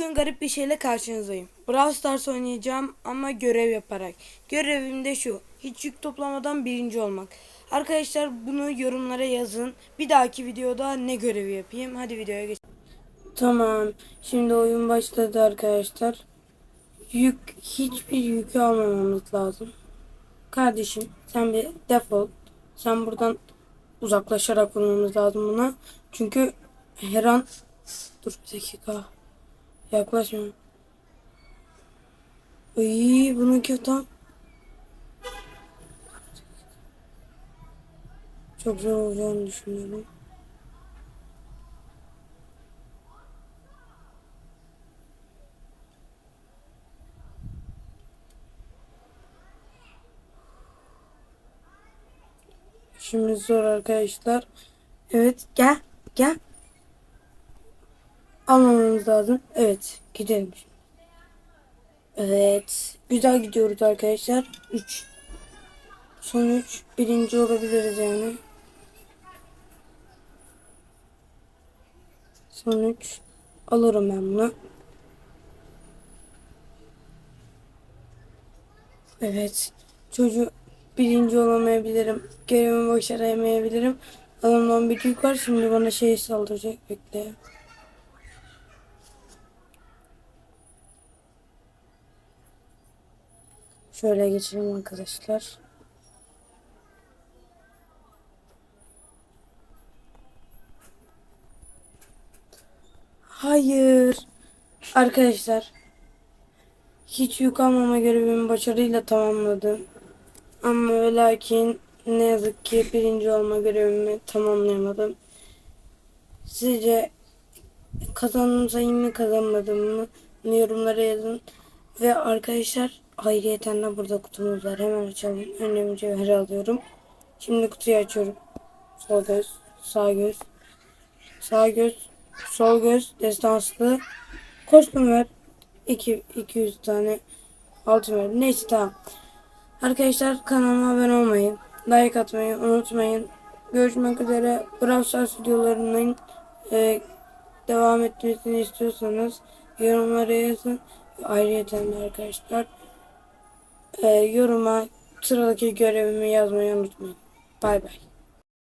Bugün garip bir şeyle karşınızdayım. Brawl Stars oynayacağım ama görev yaparak. Görevim de şu. Hiç yük toplamadan birinci olmak. Arkadaşlar bunu yorumlara yazın. Bir dahaki videoda ne görevi yapayım? Hadi videoya geç. Tamam. Şimdi oyun başladı arkadaşlar. Yük hiçbir yükü almamamız lazım. Kardeşim sen bir defol. Sen buradan uzaklaşarak vurmamız lazım buna. Çünkü her an dur bir dakika. Yaklaşma. Ay bunu kötü. Çok zor olacağını düşünüyorum. Şimdi zor arkadaşlar. Evet gel gel. Almamamız lazım. Evet gidelim. Evet. Güzel gidiyoruz arkadaşlar. 3. Son 3. Birinci olabiliriz yani. Son 3. Alırım ben bunu. Evet. Çocuğu birinci olamayabilirim. Görevimi başaramayabilirim. Adamdan bir yük var. Şimdi bana şey saldıracak. Bekle. Şöyle geçelim arkadaşlar. Hayır. Arkadaşlar. Hiç yük almama görevimi başarıyla tamamladım. Ama ve lakin ne yazık ki birinci olma görevimi tamamlayamadım. Sizce kazandım sayım mı kazanmadım mı? Yorumlara yazın. Ve arkadaşlar ayrıyeten de burada kutumuz var. Hemen açalım. Önce mücevheri alıyorum. Şimdi kutuyu açıyorum. Sol göz, sağ göz, sağ göz, sol göz, destanslı. Kostüm ver. 2 200 tane altın ver. Neyse tamam. Arkadaşlar kanalıma abone olmayı, like atmayı unutmayın. Görüşmek üzere. Brawl Stars videolarının e, devam etmesini istiyorsanız yorumlara yazın. Ayrıca arkadaşlar e, yoruma sıradaki görevimi yazmayı unutmayın. Bay bay.